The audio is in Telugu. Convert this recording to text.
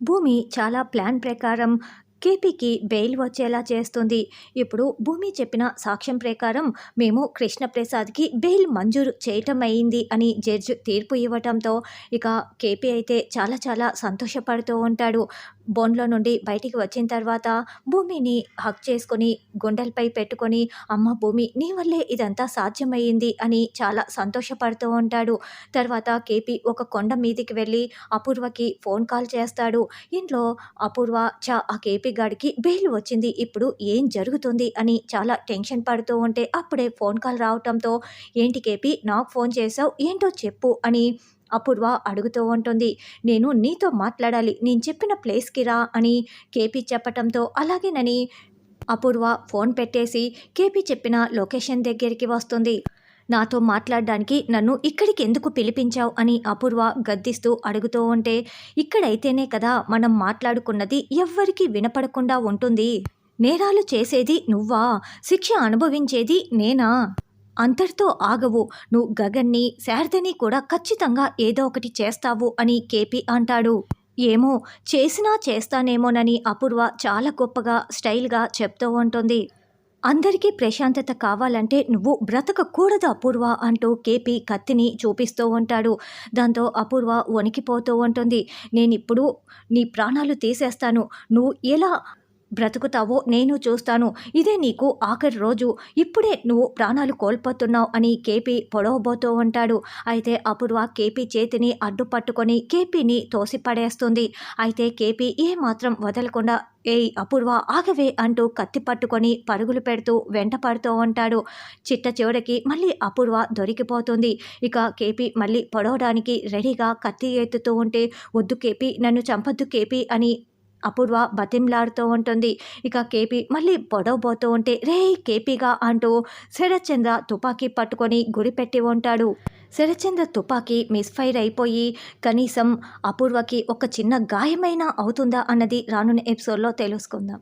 భూమి చాలా ప్లాన్ ప్రకారం కేపీకి బెయిల్ వచ్చేలా చేస్తుంది. ఇప్పుడు భూమి చెప్పిన సాక్ష్యం ప్రకారం మేము కృష్ణప్రసాద్కి బెయిల్ మంజూరు చేయటం అయింది అని జడ్జి తీర్పు ఇవ్వటంతో ఇక కేపీ అయితే చాలా చాలా సంతోషపడుతూ ఉంటాడు. బోన్లో నుండి బయటికి వచ్చిన తర్వాత భూమిని హక్ చేసుకొని గుండెలపై పెట్టుకొని అమ్మ భూమి నీ వల్లే ఇదంతా సాధ్యమయ్యింది అని చాలా సంతోషపడుతూ ఉంటాడు. తర్వాత కేపీ ఒక కొండ మీదికి వెళ్ళి అపూర్వకి ఫోన్ కాల్ చేస్తాడు. ఇంట్లో అపూర్వ చా ఆ కేపీ గాడికి బెయిల్ వచ్చింది. ఇప్పుడు ఏం జరుగుతుంది? అని చాలా టెన్షన్ పడుతూ ఉంటే అప్పుడే ఫోన్ కాల్ రావటంతో ఏంటి కేపీ నాకు ఫోన్ చేసావు ఏంటో చెప్పు అని అపూర్వ అడుగుతూ ఉంటుంది. నేను నీతో మాట్లాడాలి. నేను చెప్పిన ప్లేస్కి రా అని కేపీ చెప్పటంతో అలాగేనని అపూర్వ ఫోన్ పెట్టేసి కేపీ చెప్పిన లొకేషన్ దగ్గరికి వస్తుంది. నాతో మాట్లాడడానికి నన్ను ఇక్కడికి ఎందుకు పిలిపించావు? అని అపూర్వ గద్దిస్తూ అడుగుతూ ఉంటే ఇక్కడైతేనే కదా మనం మాట్లాడుకున్నది ఎవ్వరికీ వినపడకుండా ఉంటుంది. నేరాలు చేసేది నువ్వా? శిక్ష అనుభవించేది నేనా? అంతటితో ఆగవు. నువ్వు గగన్ని శారదని కూడా ఖచ్చితంగా ఏదో ఒకటి చేస్తావు అని కేపీ అంటాడు. ఏమో చేసినా చేస్తానేమోనని అపూర్వ చాలా గొప్పగా స్టైల్గా చెప్తూ ఉంటుంది. అందరికీ ప్రశాంతత కావాలంటే నువ్వు బ్రతకకూడదు అపూర్వ అంటూ కేపీ కత్తిని చూపిస్తూ ఉంటాడు. దాంతో అపూర్వ వణికిపోతూ ఉంటుంది. నేనిప్పుడు నీ ప్రాణాలు తీసేస్తాను. నువ్వు ఎలా బ్రతుకుతావో నేను చూస్తాను. ఇదే నీకు ఆఖరి రోజు. ఇప్పుడే నువ్వు ప్రాణాలు కోల్పోతున్నావు అని కేపీ పొడవబోతూ ఉంటాడు. అయితే అపూర్వ కేపీ చేతిని అడ్డుపట్టుకొని కేపీని తోసిపడేస్తుంది. అయితే కేపీ ఏమాత్రం వదలకుండా ఏయ్ అపూర్వ ఆగవే అంటూ కత్తి పట్టుకొని పరుగులు పెడుతూ వెంట పడుతూ ఉంటాడు. చిట్ట చివరికి మళ్ళీ అపూర్వ దొరికిపోతుంది. ఇక కేపీ మళ్ళీ పొడవడానికి రెడీగా కత్తి ఎత్తుతూ ఉంటే వద్దు కేపీ నన్ను చంపద్దు కేపీ అని అపూర్వ బతిమ్లాడుతూ ఉంటుంది. ఇక కేపీ మళ్ళీ పొడవబోతూ ఉంటే రే కేపీగా అంటూ శరత్చంద్ర తుపాకీ పట్టుకొని గురిపెట్టి ఉంటాడు. శరత్చంద్ర తుపాకీ మిస్ఫైర్ అయిపోయి కనీసం అపూర్వకి ఒక చిన్న గాయమైనా అవుతుందా అన్నది రానున్న ఎపిసోడ్లో తెలుసుకుందాం.